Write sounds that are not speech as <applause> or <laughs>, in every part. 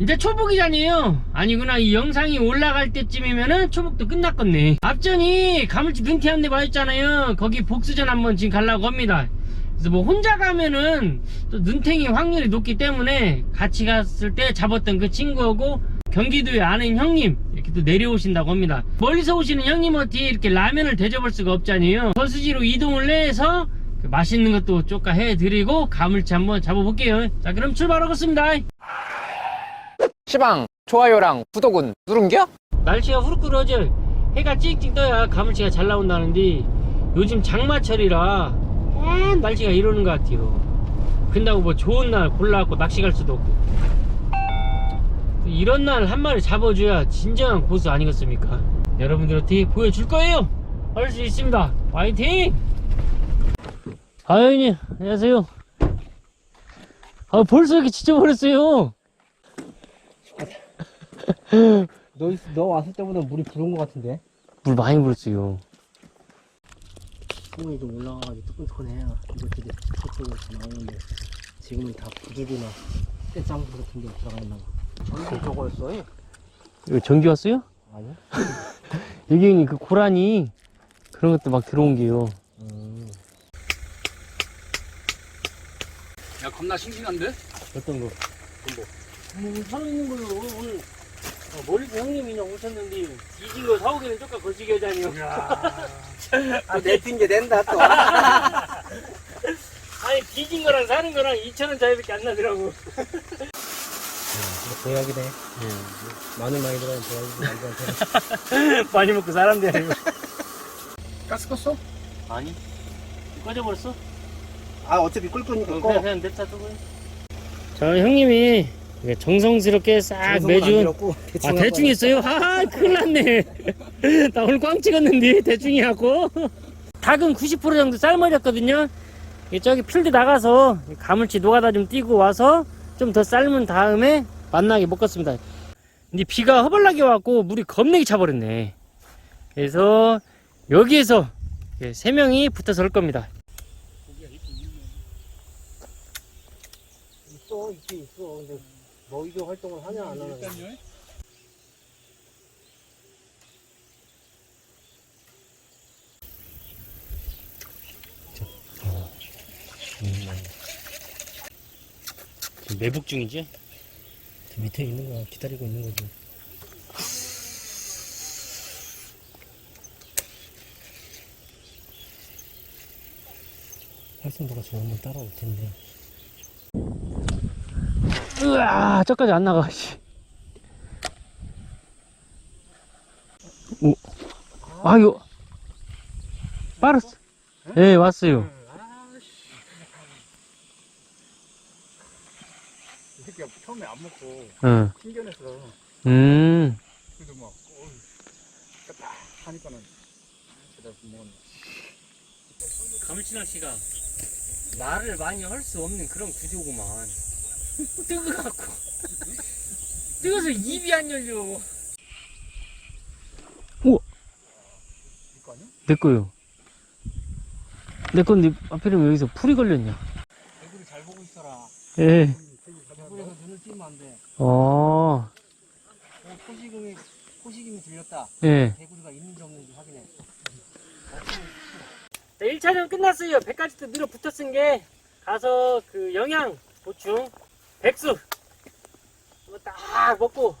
이제 초복이잖아요. 아니구나. 이 영상이 올라갈 때쯤이면은 초복도 끝났겠네. 앞전이 가물치 눈티 한대 맞았잖아요. 거기 복수전 한번 지금 가려고 합니다. 그래서 뭐 혼자 가면은 또 눈탱이 확률이 높기 때문에 같이 갔을 때 잡았던 그 친구하고 경기도에 아는 형님 이렇게 또 내려오신다고 합니다. 멀리서 오시는 형님한테 이렇게 라면을 대접할 수가 없잖아요. 거수지로 이동을 해서 그 맛있는 것도 쪼까 해드리고 가물치 한번 잡아볼게요. 자 그럼 출발하겠습니다. 시방 좋아요랑 구독은 누른겨? 날씨가 후루꾸러져 해가 찍찍 떠야 가물치가 잘 나온다는데 요즘 장마철이라 아, 날씨가 이러는 것 같아요. 근다고 뭐 좋은 날 골라갖고 낚시 갈 수도 없고. 이런 날 한 마리 잡아줘야 진정한 고수 아니겠습니까? 여러분들한테 보여줄 거예요? 할 수 있습니다. 화이팅! 아유님 안녕하세요. 아 벌써 이렇게 지쳐버렸어요 너, 너 왔을 때보다 물이 부른 것 같은데? 물 많이 불었어요 수온이 좀 올라가가지고 뜨끈뜨끈해요. 이것들이 저쪽으로 다 나오는데 지금은 다 부두리나 떼짱 같은 데 들어가 있나 봐. 전기 저거였어? 이거 전기 왔어요? 아니야? <laughs> 여기 형님 그 고라니 그런 것도 막 들어온 게요. 음. 야 겁나 싱싱한데? 어떤 거? 뭐 살아있는 걸로 오늘 어, 멀리서 형님이 그냥 오셨는데 뒤진 거 사오기는 조금 거시기 하자니요. <laughs> 아, 내 핑계 낸다 또. <laughs> 아니 뒤진 거랑 사는 거랑 2천 원 차이밖에 안 나더라고. 보약이네. 마늘 많이 들어가면 보약이지, 남자한테. <laughs> 많이 먹고 사람들 아니고. 가스 껐어? 아니 꺼져버렸어? 아, 어차피 끓 거니까 어, 그냥 그냥 냅다 두고. 저 형님이 이게 정성스럽게 싹 매준 아 대충 했어요? 하하 큰일 났네. <laughs> 나 오늘 꽝 찍었는데 대충이 하고. 닭은 90% 정도 삶아졌거든요. 이 저기 필드 나가서 가물치 노가다 좀 띄고 와서 좀 더 삶은 다음에 맛나게 먹겠습니다. 근데 비가 허벌나게 왔고 물이 겁내게 차버렸네. 그래서 여기에서 예, 세 명이 붙어서 할 겁니다. 있어, 있긴 있어. 먹이교 활동을 하냐, 안 하냐. 지금 매복 중이지? 저 밑에 있는 거 기다리고 있는 거지. 활성도가 저 한번 따라올 텐데. 으아, 저까지 안 나가, 씨. 오. 아, 이거. 빠졌어. 예, 네, 왔어요. 이 새끼가 처음에 안 먹고 응. 신견했어 음. 그래도 막딱 하니까는 제대로 먹었네 가물치 낚시가 말을 많이 할 수 없는 그런 구조구만. 뜨거갖고. 뜨거서 입이 안 열려. 아니야? 내 거요. 내 건데, 하필이면 여기서 풀이 걸렸냐. 얼굴이 잘 보고 있어라. 예. 얼굴에서 눈을 띄면 안 돼. 어, 어, 포식음이, 포식임이 들렸다. 예. 개구리가 있는지 없는지 확인해. 네, 1차전 끝났어요. 100가지도 밀어 붙었은 게 가서 그 영양 보충 백수 이거 딱 먹고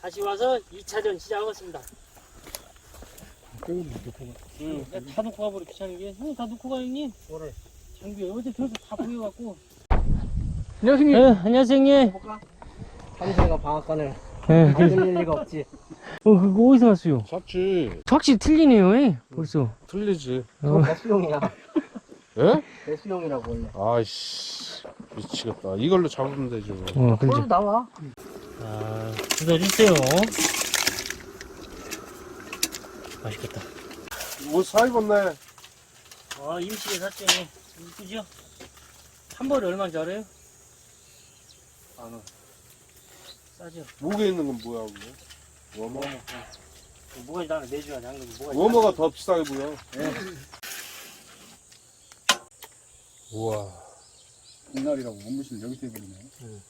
다시 와서 2차전 시작하겠습니다. 응, 다 놓고 가버려 귀찮은 게. 형님 다 놓고 가 형님. 뭐를? 장비 어제 저기서 다 보여갖고. 안녕하세요 네, 안녕하세요 형님. 삼세가 방앗간을 네, 만들 리가 없지. 어, 그거 어디서 왔어요? 샀지 확실히 틀리네요, 예? 벌써. 틀리지 그건 내 수용이야. 예? 내 수용이라고 원래. 아이씨 미치겠다 이걸로 잡으면 되지 뭐. 어, 근데. 꼴 나와. 아, 뜯어주세요. 맛있겠다. 옷사 입었네 아, 임시에 샀죠. 이쁘죠? 한 벌에 얼마인지 알아요? 안 와. 싸죠. 목에 있는 건 뭐야 그거 워머 뭐가 나는 내줘야지, 안 그러면 뭐가 워머가 더 비싸게 보여 우와 옛날이라고 몸무신 여기서 해버리네. 네.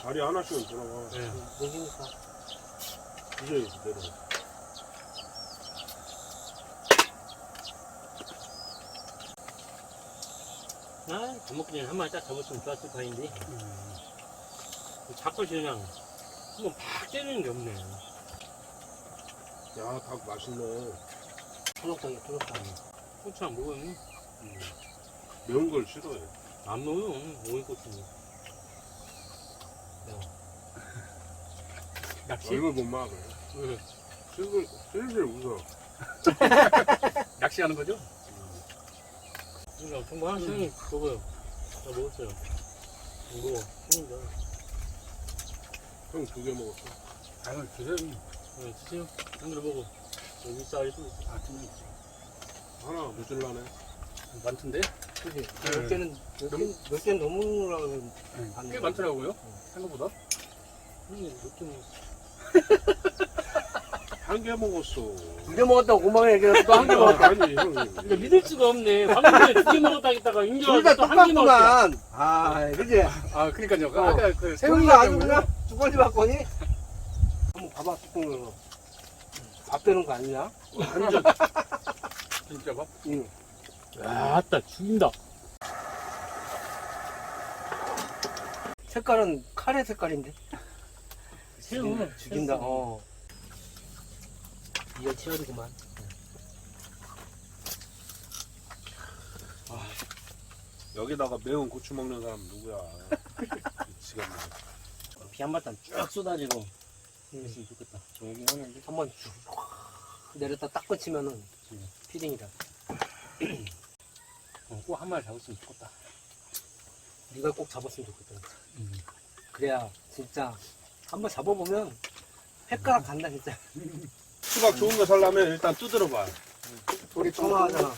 다리 하나씩은 돌아가. 네. 여기니까. 이제 이렇게 나, 밥 먹기 전에 한 마리 딱 잡았으면 좋았을 바인데. 음. 자꾸 그냥 한번 팍 때리는 게 없네. 야, 닭 맛있네. 초록닭이 초록닭. 고추 안 먹어요? 매운 걸 싫어해. 안 먹어요. 오이고추는. <laughs> 낚시? 얼굴 못 막아. 응. 슬슬, 슬슬 웃어. <laughs> 낚시하는 거죠? 이거 정말 형이 먹어요. 나 먹었어요. 이거 형이다. 형두 개 먹었어. 아유, 주세요. 네, 드세요. 하늘을 먹어. 여기 또 있어. 아, 좀 하나 무질라네. 많던데? 그지? 네. 몇 개는, 몇 개, 몇 개는 넘으라고 안꽤 돼. 많더라고요. 생각보다. 형이 몇개 먹었어. <laughs> 한 개 먹었어. 두 개 먹었다고 고마워 얘기해서 또 한 개 먹었다. 아니, 형. 근데 믿을 수가 없네. 방금 전에 두개 먹었다 했다가 인제 둘 와서 다 또한 개 먹었어. 아, 그지? 아, 그러니까요. 어. 아까 그둘 세훈이 다 아주 그냥 두가지 바꿔니? <laughs> 한번 봐봐, 뚜껑으로. 밥 되는 거 아니냐? 완전 <laughs> 진짜 밥. 응. 아따 죽인다. 색깔은 카레 색깔인데? 새우. 죽인다, 어. 이어 치열이구만. 여기다가 매운 고추 먹는 사람 누구야? <laughs> 미치겠네. 비 한 바탕 쭉 쏟아지고 했으면 좋겠다. 정리긴 하는데. 한번 쭉 내렸다 딱 꽂히면은 피딩이다. <clears throat> 어, 꼭한 마리 잡았으면 좋겠다. 네가 꼭 잡았으면 좋겠다. 음. 그래야 진짜 한번 잡아보면 횟가락 간다 진짜. 수박 좋은 거 살려면 일단 두드려 봐. 우리 통화하잖아.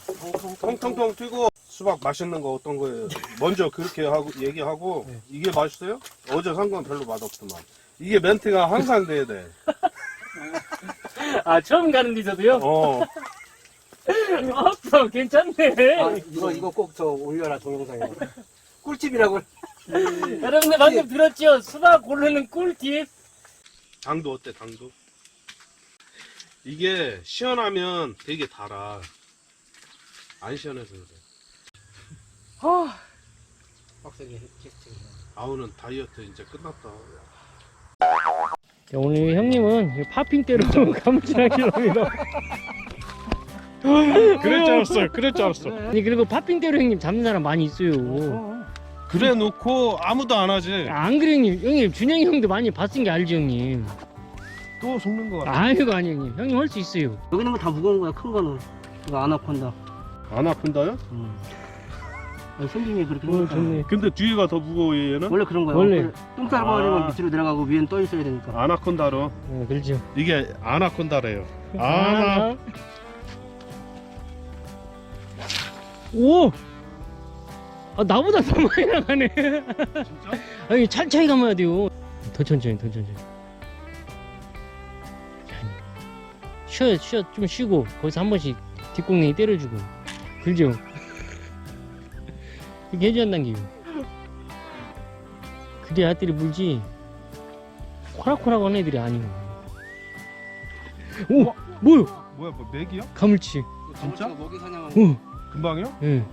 통통통 튀고 수박 맛있는 거 어떤 거예요? 먼저 그렇게 하고 얘기하고 네. 이게 맛있어요? 어제 산 건 별로 맛없더만. 이게 멘트가 항상 돼야 돼. 아 처음 가는 데서도요? 어. 어, 괜찮네. 아, 이거 이거 꼭 저 올려라 동영상에. 꿀팁이라고. 여러분들 방금 들었죠? 수박 고르는 꿀팁. 당도 어때? 당도? 이게 시원하면 되게 달아. 안 시원해서 그래. 빡세게 캐스팅. 아우는 다이어트 이제 끝났다. 오늘 형님은 파핑대로 감질하기로 합니다. <laughs> <laughs> 그럴 줄 알았어. 그럴 줄 알았어. 아니 그리고 파핑대로 형님 잡는 사람 많이 있어요. 그래 놓고 아무도 안 하지. 안 그래 형님? 형님 준영이 형도 많이 봤은 게 알죠 형님? 또 속는 거 같아. 아이고 아니 형님 형님 할 수 있어요. 여기 있는 거 다 무거운 거야. 큰 거는. 이거 아나콘다. 안 아픈다요? 음. 아니, 생긴 게 그렇게 어, 생겼잖아. 좋네. 근데 뒤에가 더 무거워 얘는? 원래 그런 거야. 원래. 똥 싸버리면 아. 밑으로 내려가고 위엔 떠 있어야 되니까. 아나콘다로. 네, 그렇죠. 이게 아나콘다래요. 아나. 오! 아, 나보다 더 많이 나가네. 진짜? <laughs> 아니, 천천히 가면 돼요. 더 천천히, 더 천천히. 쉬어, 쉬어, 좀 쉬고, 거기서 한 번씩 뒷공랭이 때려주고. 그죠? 이렇게 해줘야 한다는 게요. 그래야 애들이 물지. 코락코락한 애들이 아니고. 오! 뭐요? 뭐야 뭐 맥이야? 가물치. 진짜? 먹이 사냥하는 어, 금방이요? 예.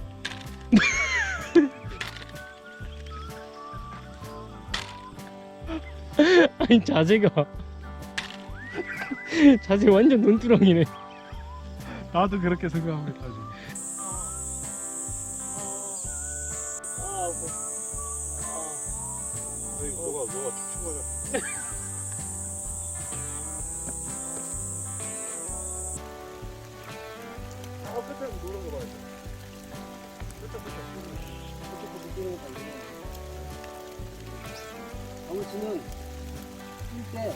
<laughs> 아니 자세가 <laughs> 자세 완전 논두렁이네. 나도 그렇게 생각합니다. 뭐가 뭐가 축축 거냐? 아 끝에 노란 거 봐야 돼. 아무치는 뛸때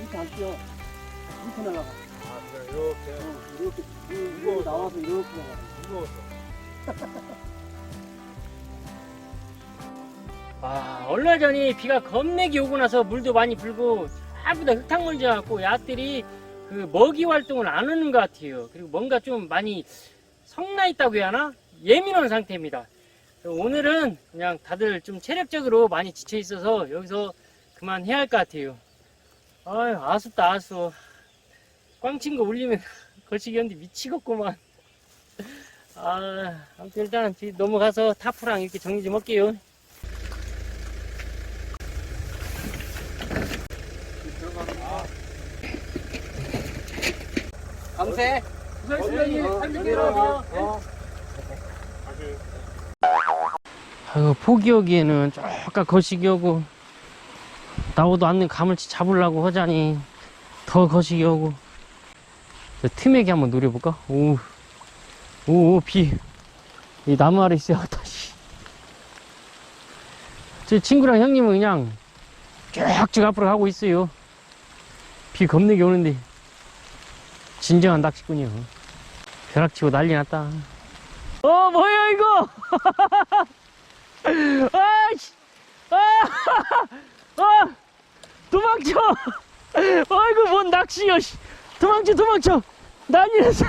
이렇게 안 뛰어. 이렇게 날아가. 아 그래 이렇게 어, 이렇게 이렇게. 나와서 이렇게 날아가. 무거워서. <laughs> 아 얼마 전에 비가 겁내게 오고 나서 물도 많이 불고 하부다 흙탕물 져갖고 야들이 그 먹이 활동을 안 하는 것 같아요. 그리고 뭔가 좀 많이 성나 있다고 해야 하나? 예민한 상태입니다. 오늘은 그냥 다들 좀 체력적으로 많이 지쳐 있어서 여기서 그만 해야 할 것 같아요. 아유, 아쉽다, 아쉬워. 꽝친 거 울리면 <laughs> 거시기였는데 미치겠구만. 아, 아무튼 일단 뒤 넘어가서 타프랑 이렇게 정리 좀 할게요. 감세. 아유, 포기하기에는 쪼까 거시기 오고, 나오도 않는 가물치 잡으려고 하자니, 더 거시기. 저 틈에게 한번 노려볼까? 오, 오, 비. 이 나무 아래 있어야겠다, 씨. 제 친구랑 형님은 그냥 쭉쭉 앞으로 가고 있어요. 비 겁내게 오는데. 진정한 낚시꾼이요. 벼락치고 난리 났다. 어, 뭐야, 이거! <laughs> 아이씨! 아! <laughs> 아! 도망쳐! <laughs> 아이고, 뭔 낚시여, 씨! 도망쳐, 도망쳐! 난리 났어!